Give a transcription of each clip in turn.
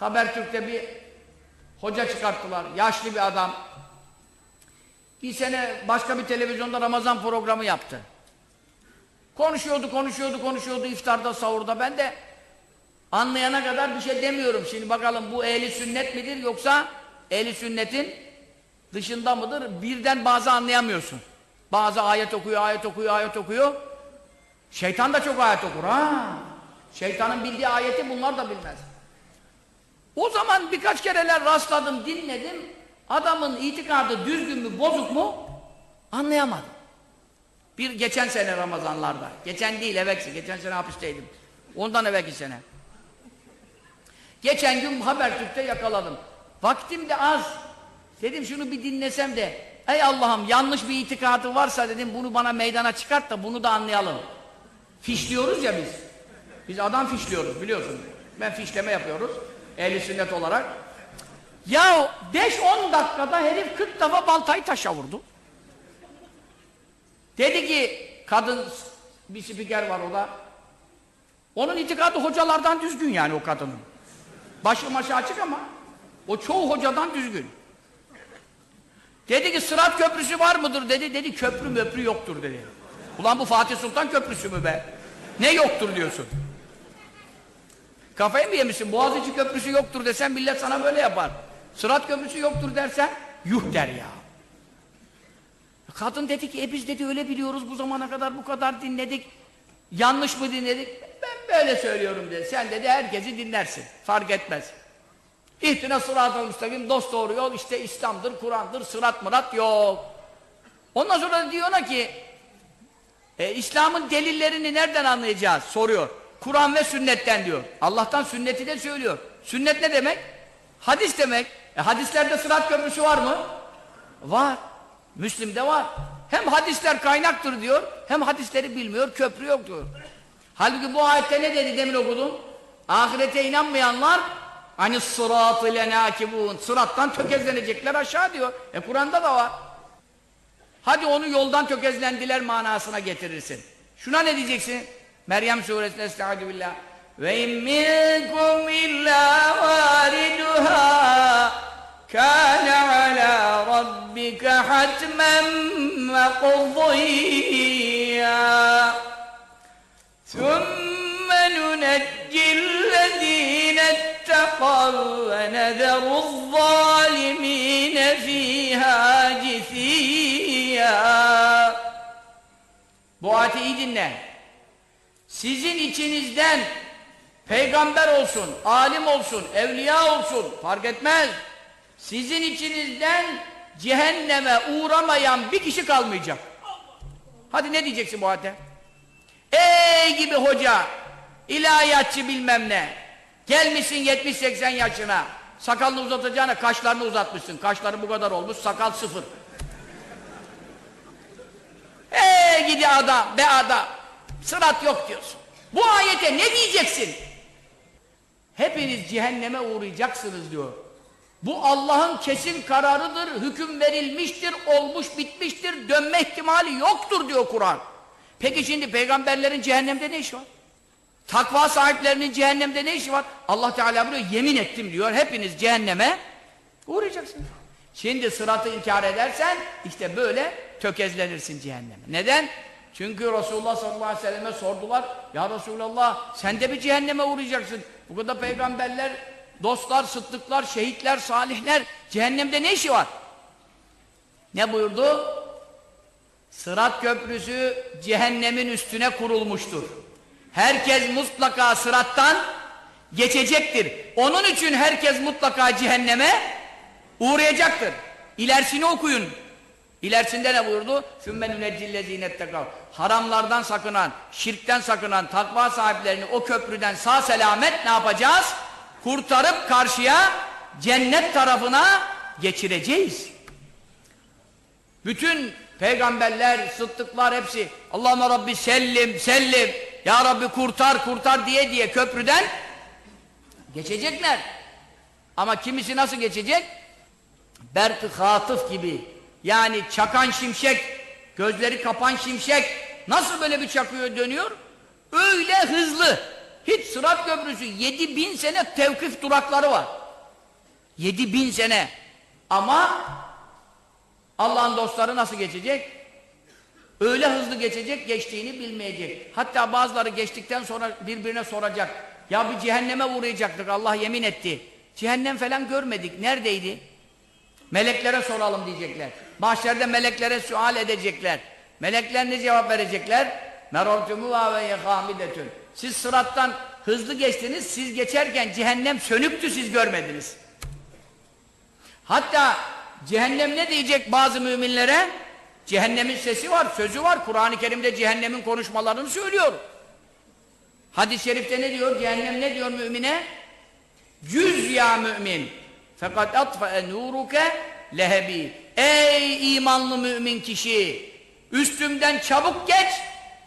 Habertürk'te bir hoca çıkarttılar. Yaşlı bir adam. Bir sene başka bir televizyonda Ramazan programı yaptı. Konuşuyordu, konuşuyordu, konuşuyordu iftarda, sahurda. Ben de anlayana kadar bir şey demiyorum. Şimdi bakalım bu ehli sünnet midir yoksa ehli sünnetin dışında mıdır? Birden bazı anlayamıyorsun. Bazı ayet okuyor, ayet okuyor, ayet okuyor. Şeytan da çok ayet okur ha. Şeytanın bildiği ayeti bunlar da bilmez. O zaman birkaç kereler rastladım, dinledim. Adamın itikadı düzgün mü, bozuk mu anlayamadım. Bir geçen sene Ramazanlarda. Geçen değil, evvelsi. Geçen sene hapisteydim. Ondan evvelki sene. Geçen gün Habertürk'te yakaladım. Vaktim de az. Dedim şunu bir dinlesem de ey Allah'ım yanlış bir itikadı varsa dedim bunu bana meydana çıkart da bunu da anlayalım. Fişliyoruz ya biz. Biz adam fişliyoruz biliyorsun. Ben fişleme yapıyoruz. Ehli sünnet olarak. Ya 5-10 dakikada herif 40 defa baltayı taşa vurdu. Dedi ki kadın bir spiker var o da. Onun itikadı hocalardan düzgün yani o kadının. Başı maşı açık ama o çoğu hocadan düzgün. Dedi ki Sırat Köprüsü var mıdır dedi. Dedi köprü möprü yoktur dedi. Ulan bu Fatih Sultan Köprüsü mü be? Ne yoktur diyorsun? Kafayı mı yemişsin? Boğaziçi Köprüsü yoktur desen millet sana böyle yapar. Sırat Köprüsü yoktur dersen yuh der ya. Kadın dedi ki e biz dedi öyle biliyoruz bu zamana kadar bu kadar dinledik. Yanlış mı dinledik? Ben böyle söylüyorum dedi. Sen dedi herkesi dinlersin. Fark etmez. İhtina sırat-ı müstakim dost doğru yol işte İslam'dır, Kur'an'dır, sırat mırat yok. Ondan sonra diyor ona ki e, İslam'ın delillerini nereden anlayacağız? Soruyor. Kur'an ve sünnetten diyor. Allah'tan sünneti de söylüyor. Sünnet ne demek? Hadis demek. E, hadislerde sırat köprüsü var mı? Var. Müslim'de var. Hem hadisler kaynaktır diyor, hem hadisleri bilmiyor, köprü yok diyor. Halbuki bu ayette ne dedi demin okudum? Ahirete inanmayanlar hani sıratı lenâkibûn sırattan tökezlenecekler aşağı diyor. E Kur'an'da da var. Hadi onu yoldan tökezlendiler manasına getirirsin. Şuna ne diyeceksin? مريم suresinde estaizu billah ve imminkum illa variduha kâne alâ rabbike hatmen mekudiyya thumme nunecci lezîne ettekav ve nederu zzalimine fîhâ cisiyya Bu ayeti iyi dinle. Sizin içinizden peygamber olsun, alim olsun, evliya olsun fark etmez. Sizin içinizden cehenneme uğramayan bir kişi kalmayacak. Hadi ne diyeceksin bu ayete? Ey gibi hoca, ilahiyatçı bilmem ne. Gelmişsin 70-80 yaşına. Sakalını uzatacağına kaşlarını uzatmışsın. Kaşları bu kadar olmuş, sakal sıfır. Ey gidi adam, be adam. Sırat yok diyorsun. Bu ayete ne diyeceksin? Hepiniz cehenneme uğrayacaksınız diyor. Bu Allah'ın kesin kararıdır, hüküm verilmiştir, olmuş bitmiştir, dönme ihtimali yoktur diyor Kur'an. Peki şimdi peygamberlerin cehennemde ne işi var? Takva sahiplerinin cehennemde ne işi var? Allah Teala buyuruyor, yemin ettim diyor, hepiniz cehenneme uğrayacaksınız. Şimdi sıratı inkar edersen, işte böyle tökezlenirsin cehenneme. Neden? Çünkü Resulullah sallallahu aleyhi ve selleme sordular, Ya Resulallah, sen de mi cehenneme uğrayacaksın? Bu kadar peygamberler, dostlar, sıddıklar, şehitler, salihler, cehennemde ne işi var? Ne buyurdu? Sırat köprüsü cehennemin üstüne kurulmuştur. Herkes mutlaka sırattan geçecektir. Onun için herkes mutlaka cehenneme uğrayacaktır. İlerisini okuyun. İlerisinde ne buyurdu? ثُمَّ نُنَجِّ الَّذ۪ينَ اتَّقَوْا Haramlardan sakınan, şirkten sakınan takva sahiplerini o köprüden sağ selamet ne yapacağız? Kurtarıp karşıya cennet tarafına geçireceğiz. Bütün peygamberler, sıddıklar hepsi Allahümme Rabbi sellim, sellim Ya Rabbi kurtar, kurtar diye diye köprüden geçecekler. Ama kimisi nasıl geçecek? Berk-ı hatıf gibi yani çakan şimşek, gözleri kapan şimşek nasıl böyle bir çakıyor dönüyor? Öyle hızlı. Hiç Sırat Köprüsü 7000 sene tevkif durakları var. 7000 sene. Ama Allah'ın dostları nasıl geçecek? Öyle hızlı geçecek, geçtiğini bilmeyecek. Hatta bazıları geçtikten sonra birbirine soracak. Ya bir cehenneme uğrayacaktık, Allah yemin etti. Cehennem falan görmedik, neredeydi? Meleklere soralım diyecekler. Mahşerde meleklere sual edecekler. Melekler ne cevap verecekler? Merortumu ve yehamidetün. Siz sırattan hızlı geçtiniz, siz geçerken cehennem sönüktü, siz görmediniz. Hatta cehennem ne diyecek bazı müminlere? Cehennemin sesi var, sözü var. Kur'an-ı Kerim'de cehennemin konuşmalarını söylüyor. Hadis-i şerifte ne diyor? Cehennem ne diyor mümine? Cüz ya mümin. Fakat atfa'e nuruke lehebi. Ey imanlı mümin kişi! Üstümden çabuk geç.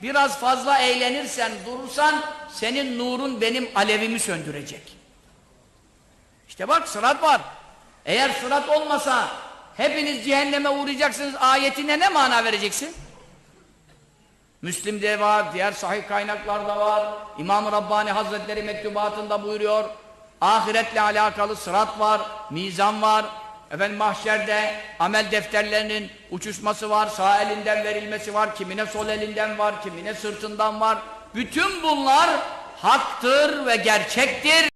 Biraz fazla eğlenirsen, durursan senin nurun benim alevimi söndürecek. İşte bak sırat var. Eğer sırat olmasa hepiniz cehenneme uğrayacaksınız ayetine ne mana vereceksin? Müslim'de var, diğer sahih kaynaklarda var. İmam-ı Rabbani Hazretleri mektubatında buyuruyor. Ahiretle alakalı sırat var, mizan var. Efendim mahşerde amel defterlerinin uçuşması var, sağ elinden verilmesi var, kimine sol elinden var, kimine sırtından var. Bütün bunlar haktır ve gerçektir.